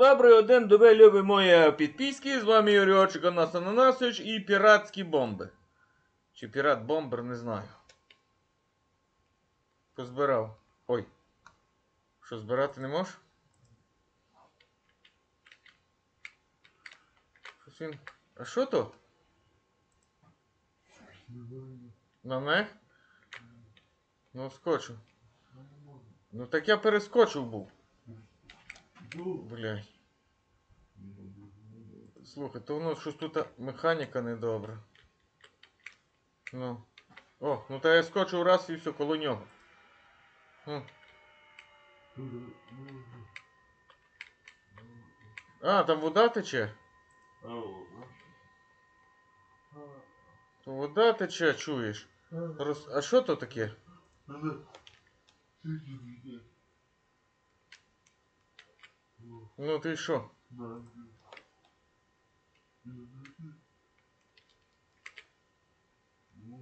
Добрий один доби, любі мої підписки. З вами Юрійочок Анас Ананасович і піратські бомби. Чи пірат бомбер, не знаю. Позбирав. Ой. Що збирати не можеш? Щось він. А що то? На не? Ну, скочу. Ну так я перескочив був. Блядь. Слухай, то воно щось тут механіка недобра. Ну. О, ну та я скочив раз і все коло нього. Хм. А, там вода тече? То вода тече, чуєш. Роз... А що то таке? Ну ти що?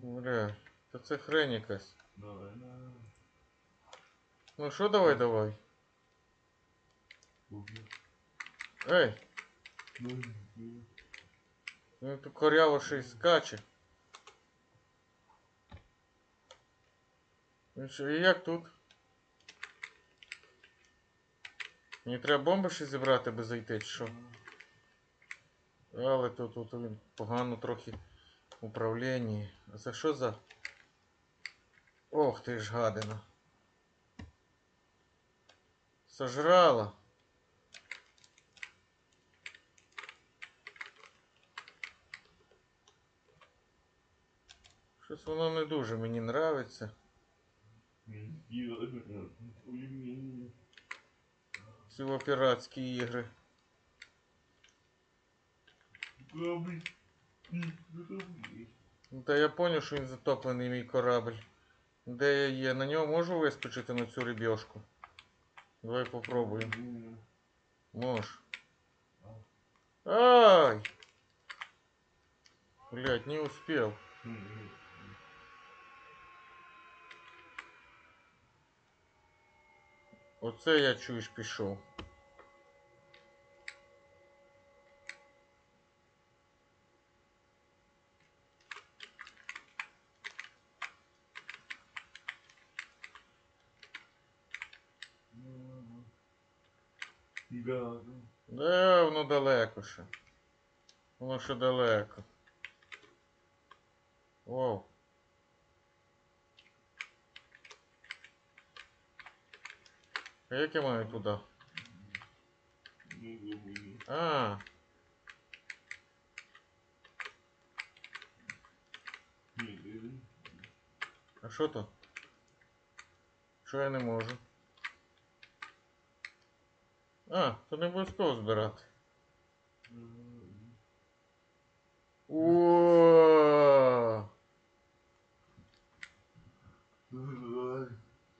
Бля, то це хрень якась. Ну що давай давай? Ей, ну тут коряво ще й скаче. Ну що, і як тут? Мені треба бомби ще зібрати, аби зайти, чи що? Але тут, тут він погано трохи в управлінні. А це що за. Ох ти ж гадина. Сожрала. Щось воно не дуже мені нравиться. Ці во піратські ігри. Ну, Та я поняв, що він затоплений мій корабль. Де я є? На нього можу вискочити на цю рибьошку? Давай попробуємо. Мож. Ай! Блять, не успел. Оце я чуєш пішов. Да, воно далеко ще. Воно ще далеко. Воу. А як я маю туди? А. А що то? Що я не можу? А, то не обов'язково збирати. О!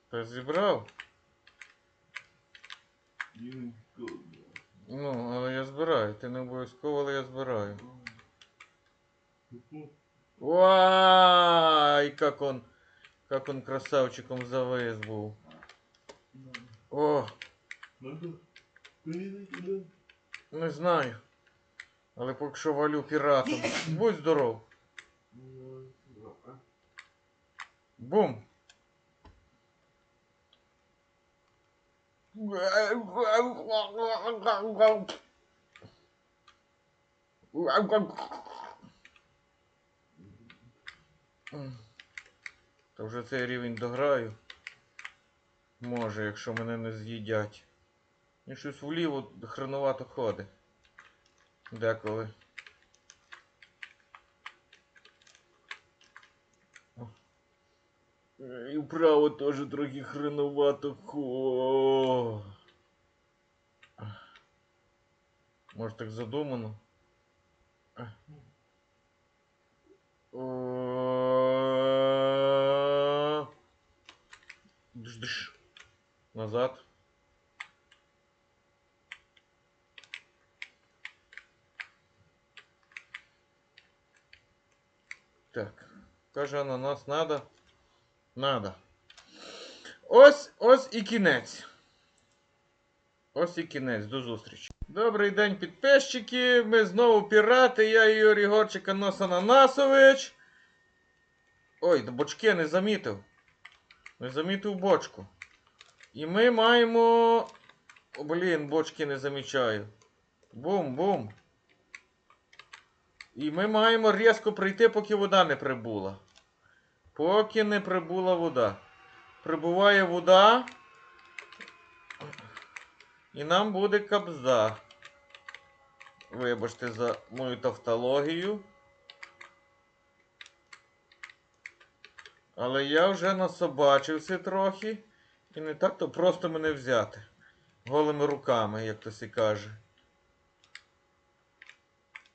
Та зібрав? Ну, але я збираю. Ти не обов'язково, але я збираю. Ой, как он, как он красавчиком завис був. О, не знаю. Але поки що валю піратом. Будь здоров. Бум. Та вже цей рівень дограю. Може, якщо мене не з'їдять. І щось вліво хреновато ходить. Деколи. І вправо теж трохи хреновато хо. Може так задумано? Дж-дж. Назад. Так. Каже ананас надо. Надо. Ось ось і кінець. Ось і кінець, до зустрічі. Добрий день, підписчики. Ми знову пірати. Я Ігор Ігорчик Анос Ананасович. Ой, до бочки не замітив. Не замітив бочку. І ми маємо. О, блін, бочки не замічаю. Бум-бум. І ми маємо різко прийти, поки вода не прибула. Поки не прибула вода. Прибуває вода. І нам буде кабзда. Вибачте за мою тавтологію. Але я вже насобачився трохи. І не так то просто мене взяти. Голими руками, як то сі каже.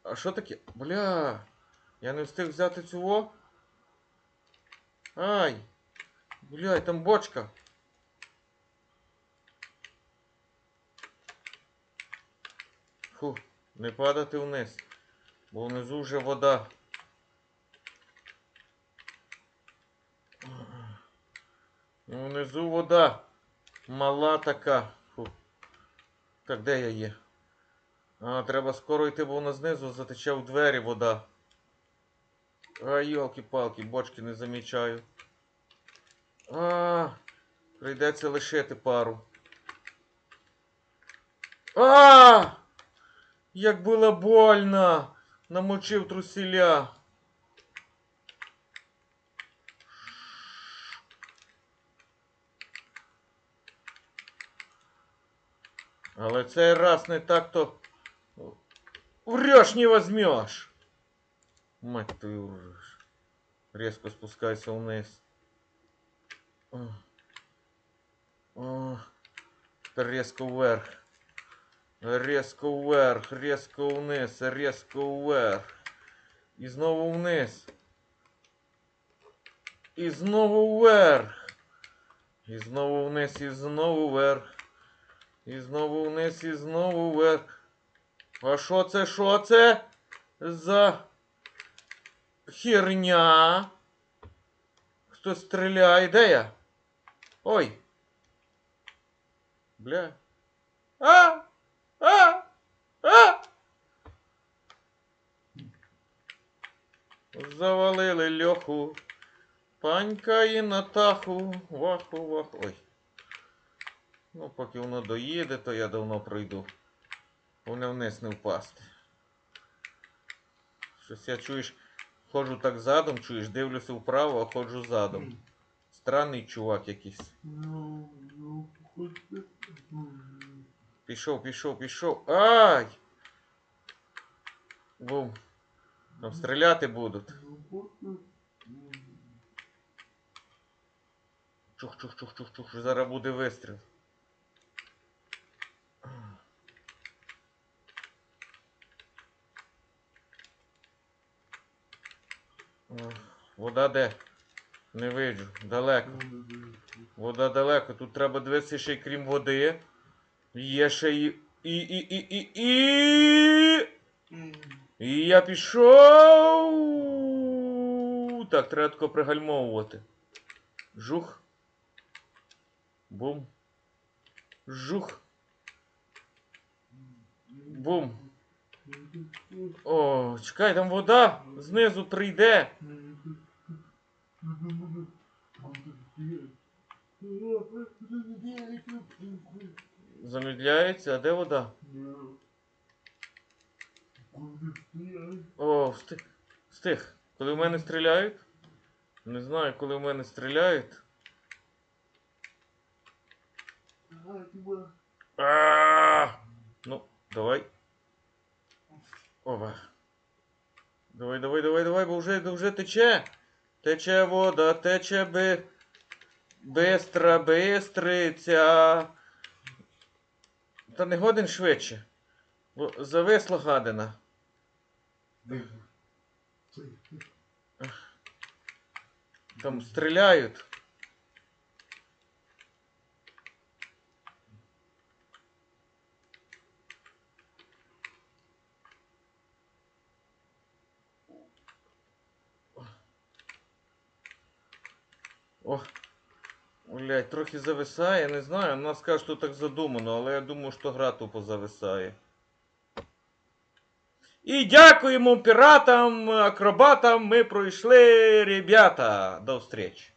А що таке? Бля. Я не встиг взяти цього. Ай! Бля, там бочка. Фу, не падати вниз. Бо внизу вже вода. Ну, внизу вода. Мала така. Фу. Так, де я є? А, треба скоро йти, бо вона знизу затече в двері вода. А, йолки-палки, бочки не замічаю. А, прийдеться лишити пару. А! Як було больно! Намочив трусіля. Але цей раз не так то врешь не возьмешь. Мать твою врешь. Резко спускайся вниз. О. Резко вверх. Резко вверх, резко вниз, резко вверх. І знову вниз. І знову вверх. І знову вниз, і знову вверх. І знову вниз, і знову вверх. А що це, що це? За херня? Хтось стріляє, де я? Ой. Бля. А! А! А! Завалили льоху. Панька і Натаху. Ваху, ваху. Ой. Ну, поки воно доїде, то я давно пройду. Вони вниз не впасти. Щось я чуєш, ходжу так задом, чуєш, дивлюся вправо, а ходжу задом. Странний чувак якийсь. Пішов, пішов, пішов. Ай! Бум. Там стріляти будуть. Чух, чух, чух, чух, чух. Зараз буде вистріл. Вода де? Не виджу. Далеко. Вода далеко. Тут треба дивитися ще й крім води. Є ще і. І. І. І. І. І. І я пішов. Так, треба тако пригальмовувати. Жух. Бум. Жух. Бум. О, чекай, там вода знизу прийде. Замедляється, а де вода? О, встиг. Встиг. Коли в мене стріляють? Не знаю, коли в мене стріляють. А! Ну, давай. Опа. Давай, давай, давай, давай, бо вже, вже тече. Тече вода, тече би. Бистра, бистриця. Та не годин швидше. Бо зависла гадина. Там стріляють. О. Блять, трохи зависає, не знаю. Нас каже, що так задумано, але я думаю, що гра тупо зависає. І дякуємо піратам, акробатам. Ми пройшли, ребята. До встречи.